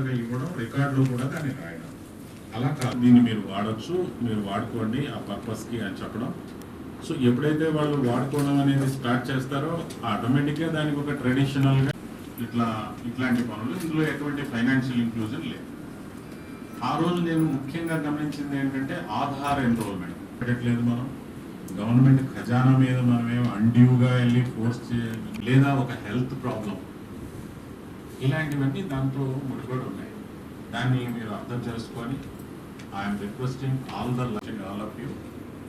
ఇవ్వడం రికార్డులు కూడా దాన్ని రాయడం. అలా కాదు. దీన్ని మీరు వాడొచ్చు మీరు వాడుకోండి ఆ పర్పస్కి అని చెప్పడం. సో ఎప్పుడైతే వాళ్ళు వాడుకోవడం అనేది స్టార్ట్ చేస్తారో ఆటోమేటిక్గా దానికి ఒక ట్రెడిషనల్గా ఇట్లా ఇట్లాంటి పనులు. ఇందులో ఎటువంటి ఫైనాన్షియల్ ఇంక్లూజన్ లేదు. ఆ రోజు నేను ముఖ్యంగా గమనించింది ఏంటంటే ఆధార్ ఎన్రోల్మెంట్. పెట్టట్లేదు మనం. గవర్నమెంట్ ఖజానా మీద మనమేం అన్డ్యూగా వెళ్ళి ఫోర్స్ చే లేదా ఒక హెల్త్ ప్రాబ్లం ఇలాంటివన్నీ దాంట్లో ముడిపడి ఉన్నాయి దాన్ని మీరు అర్థం చేసుకొని I'm requesting all the all of you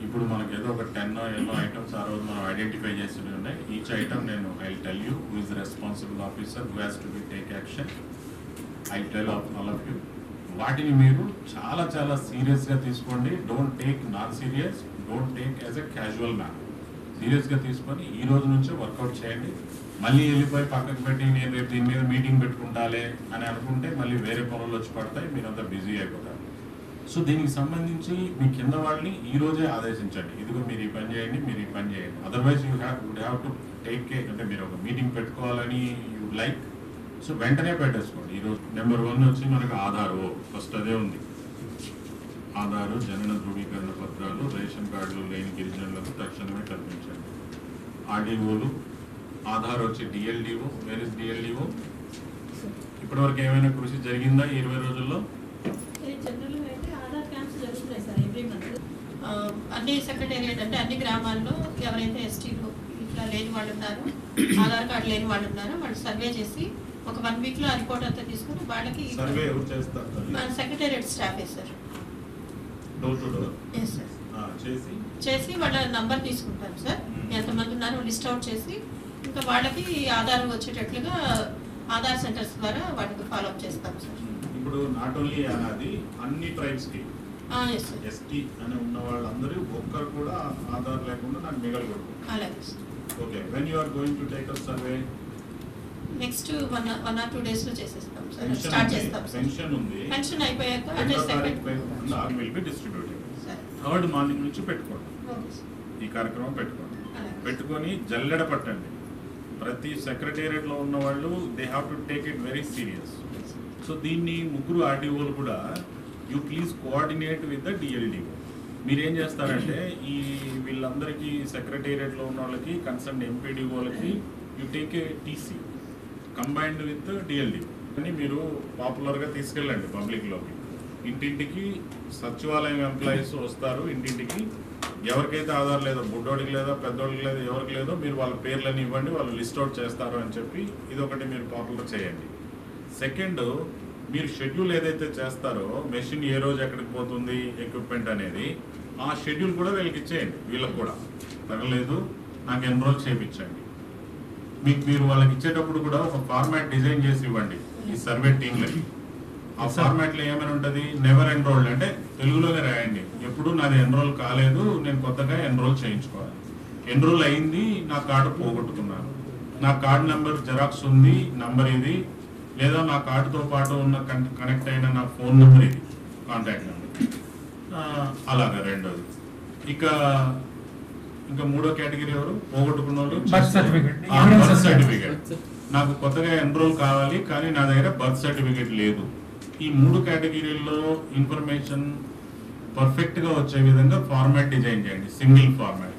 ఇప్పుడు మనకి ఏదో ఒక టెన్ ఎన్నో ఐటమ్స్ ఆ రోజు మనం ఐడెంటిఫై చేసినవి ఉన్నాయి. ఈచ్ ఐటమ్ నేను I tell you who is responsible officer who has to be take action I tell of all of you వాటిని మీరు చాలా చాలా సీరియస్గా తీసుకోండి. Don't take non serious don't take as a casual man సీరియస్గా తీసుకొని ఈ రోజు నుంచే వర్కౌట్ చేయండి. మళ్ళీ వెళ్ళిపోయి పక్కకు పెట్టి నేను రేపు దీని మీద మీటింగ్ పెట్టుకుంటాలే అని అనుకుంటే మళ్ళీ వేరే పనులు వచ్చి పడతాయి మీరంతా బిజీ అయిపోతారు. సో దీనికి సంబంధించి మీ కింద వాళ్ళని ఈ రోజే ఆదేశించండి. ఇదిగో మీరు ఈ పని చేయండి మీరు ఈ పని చేయండి. Otherwise you have would have to take care అంటే మీరు ఒక మీటింగ్ పెట్టుకోవాలని యూ లైక్ సో వెంటనే పెట్టేసుకోండి. ఈరోజు నెంబర్ వన్ వచ్చి మనకు ఆధార్ ఫస్ట్ అదే ఉంది. ఆధారు జనన ధృవీకరణ పత్రాలు రేషన్ కార్డులు లేని గిరిజనులకు తక్షణమే కల్పించండి. ఆర్డీఓలు ఆధార్ వచ్చి డిఎల్డిఓ వేర్ ఇస్ డిఎల్డిఓ ఇప్పటివరకు ఏమైనా కృషి జరిగిందా ఈ ఇరవై రోజుల్లో? అన్ని సెక్రటేరియట్ అంటే అన్ని గ్రామాల్లో ఎవరైతే ఎస్టీలు ఇట్లా లేని వాళ్ళు ఉన్నారో ఆధార్ కార్డు లేని వాళ్ళు ఉన్నారో వాళ్ళు సర్వే చేసి ఒక వన్ వీక్లో ఆ రిపోర్ట్ అంతా తీసుకుని వాళ్ళకి సర్వే ఎవరు చేస్తారు? మన సెక్రటేరియట్ స్టాఫే సార్. డోర్ టు డోర్ చేసి? చేసి వాళ్ళ నంబర్ తీసుకుంటాం సార్ ఎంతమంది ఉన్నారో లిస్ట్ అవుట్ చేసి ఇంకా వాళ్ళకి ఆధార్ వచ్చేటట్లుగా ఆధార్ సెంటర్స్ ద్వారా వాటికి ఫాలో అప్ చేస్తాం సార్ ఇప్పుడు నాట్ ఓన్లీ అన్నది అన్ని ట్రైబ్స్కి? ఎస్టీ అని ఉన్న వాళ్ళందరూ ఒక్కరు కూడా ఆధార్ లేకుండా నాకు మిగలకూడదు. Okay when you are going to take up survey next one one or two డేస్లో చేసేస్తాం సార్. స్టార్ట్ చేస్తాం పెన్షన్ ఉంది. పెన్షన్ అయిపోయాక అంటే second will be distributed sir. Third morning నుంచి పెట్టుకోండి. ఈ కార్యక్రమం పెట్టుకోండి. పెట్టుకొని జల్లెడ పట్టండి. ప్రతి సెక్రటేరియట్లో ఉన్న వాళ్ళు they have to take it very serious so దీన్ని ముగ్గురు ఆర్డీఓలు కూడా you please coordinate with the DLDO మీరేం చేస్తారంటే ఈ వీళ్ళందరికీ సెక్రటేరియట్లో ఉన్న వాళ్ళకి concern ఎంపీడీఓలకి you take a TC combined with DLD అని మీరు పాపులర్గా తీసుకెళ్ళండి పబ్లిక్లోకి ఇంటింటికి సచివాలయం ఎంప్లాయీస్ వస్తారు. ఇంటింటికి ఎవరికైతే ఆధార్ లేదో బుడ్డోడికి లేదో పెద్దోడికి లేదో ఎవరికి లేదో మీరు వాళ్ళ పేర్లని ఇవ్వండి వాళ్ళు లిస్ట్ అవుట్ చేస్తారు అని చెప్పి ఇదొకటి మీరు పాపులర్ చేయండి. సెకండ్ మీరు షెడ్యూల్ ఏదైతే చేస్తారో మెషిన్ ఏ రోజు ఎక్కడికి పోతుంది ఎక్విప్మెంట్ అనేది ఆ షెడ్యూల్ కూడా వీళ్ళకి ఇచ్చేయండి. వీళ్ళకి కూడా. తగలేదు నాకు ఎన్రోల్ చేయించండి మీకు మీరు వాళ్ళకి ఇచ్చేటప్పుడు కూడా ఒక ఫార్మాట్ డిజైన్ చేసి ఇవ్వండి ఈ సర్వే టీంలకి ఆ ఫార్మాట్లో ఏమైనా ఉంటది? నెవర్ ఎన్రోల్డ్ అంటే తెలుగులోనే రాయండి. ఎప్పుడు నాది ఎన్రోల్ కాలేదు నేను కొత్తగా ఎన్రోల్ చేయించుకోవాలి. ఎన్రోల్ అయింది నా కార్డు పోగొట్టుకున్నాను. నా కార్డు నెంబర్ జెరాక్స్ ఉంది నంబర్ ఇది. లేదా నా కార్డుతో పాటు ఉన్న కనెక్ట్ అయిన నా ఫోన్ నెంబర్ ఇది కాంటాక్ట్ నెంబర్. అలాగా రెండోది. ఇక ఇంకా మూడో కేటగిరీ ఎవరు? పోగొట్టుకున్న వాళ్ళు. బర్త్ Evidence సర్టిఫికేట్ నాకు కొత్తగా ఎన్రోల్ కావాలి కానీ నా దగ్గర బర్త్ సర్టిఫికేట్ లేదు. ఈ మూడు కేటగిరీల్లో ఇన్ఫర్మేషన్ పర్ఫెక్ట్గా వచ్చే విధంగా ఫార్మాట్ డిజైన్ చేయండి. సింగిల్ ఫార్మాట్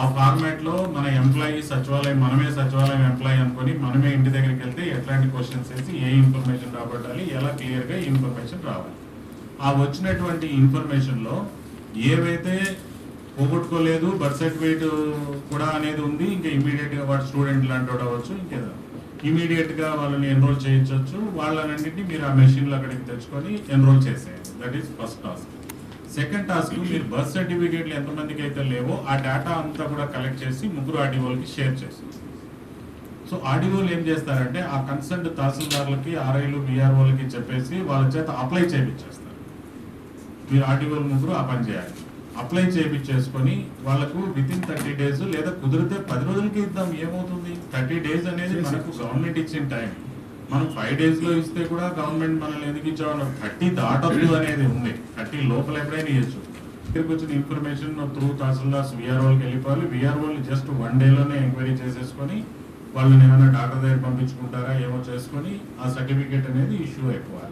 ఆ ఫార్మాట్లో మన ఎంప్లాయీ సచివాలయం మనమే సచివాలయం ఎంప్లాయీ అనుకొని మనమే ఇంటి దగ్గరికి వెళ్తే ఎట్లాంటి క్వశ్చన్స్ వేసి ఏ ఇన్ఫర్మేషన్ రాబట్టాలి ఎలా క్లియర్గా ఇన్ఫర్మేషన్ రావాలి. ఆ వచ్చినటువంటి ఇన్ఫర్మేషన్లో ఏవైతే పోగొట్టుకోలేదు బర్త్ సర్టిఫికేట్ కూడా అనేది ఉంది. ఇంకా ఇమీడియట్గా వాడు స్టూడెంట్ లాంటి వాడు అవ్వచ్చు ఇంకేదో. ఇమీడియట్గా వాళ్ళని ఎన్రోల్ చేయించవచ్చు వాళ్ళన్నింటినీ మీరు ఆ మెషిన్లు అక్కడికి తెచ్చుకొని ఎన్రోల్ చేసేయండి. That is first task second task మీరు బర్త్ సర్టిఫికేట్లు ఎంతమందికి అయితే లేవో ఆ డేటా అంతా కూడా కలెక్ట్ చేసి ముగ్గురు ఆర్డీఓలకి షేర్ చేస్తుంది సో ఆర్డీఓలు ఏం చేస్తారంటే ఆ కన్సర్న్ తహసీల్దార్లకి ఆర్ఐలు బీఆర్ఓలకి చెప్పేసి వాళ్ళ చేత అప్లై చేయించేస్తారు. మీరు ఆర్డీఓలు ముగ్గురు ఆ పని చేయాలి. అప్లై చేయించేసుకొని వాళ్ళకు విత్ ఇన్ థర్టీ డేస్ లేదా కుదిరితే పది రోజులకి ఇద్దాం ఏమవుతుంది? థర్టీ డేస్ అనేది మనకు గవర్నమెంట్ ఇచ్చిన టైం మనం ఫైవ్ డేస్లో ఇస్తే కూడా గవర్నమెంట్ మనల్ని ఎందుకు ఇచ్చామని థర్టీ దాటద్దు అనేది ఉంది. థర్టీ లోపల ఎప్పుడైనా ఇవ్వచ్చు ఇక్కడికి వచ్చిన ఇన్ఫర్మేషన్ త్రూ తహసీల్దార్స్ విఆర్ఓకి వెళ్ళిపోవాలి. విఆర్ఓలు జస్ట్ వన్ డేలోనే ఎంక్వైరీ చేసేసుకొని వాళ్ళని ఏమైనా డాక్టర్ దగ్గర పంపించుకుంటారా ఏమో చేసుకొని ఆ సర్టిఫికేట్ అనేది ఇష్యూ అయిపోవాలి.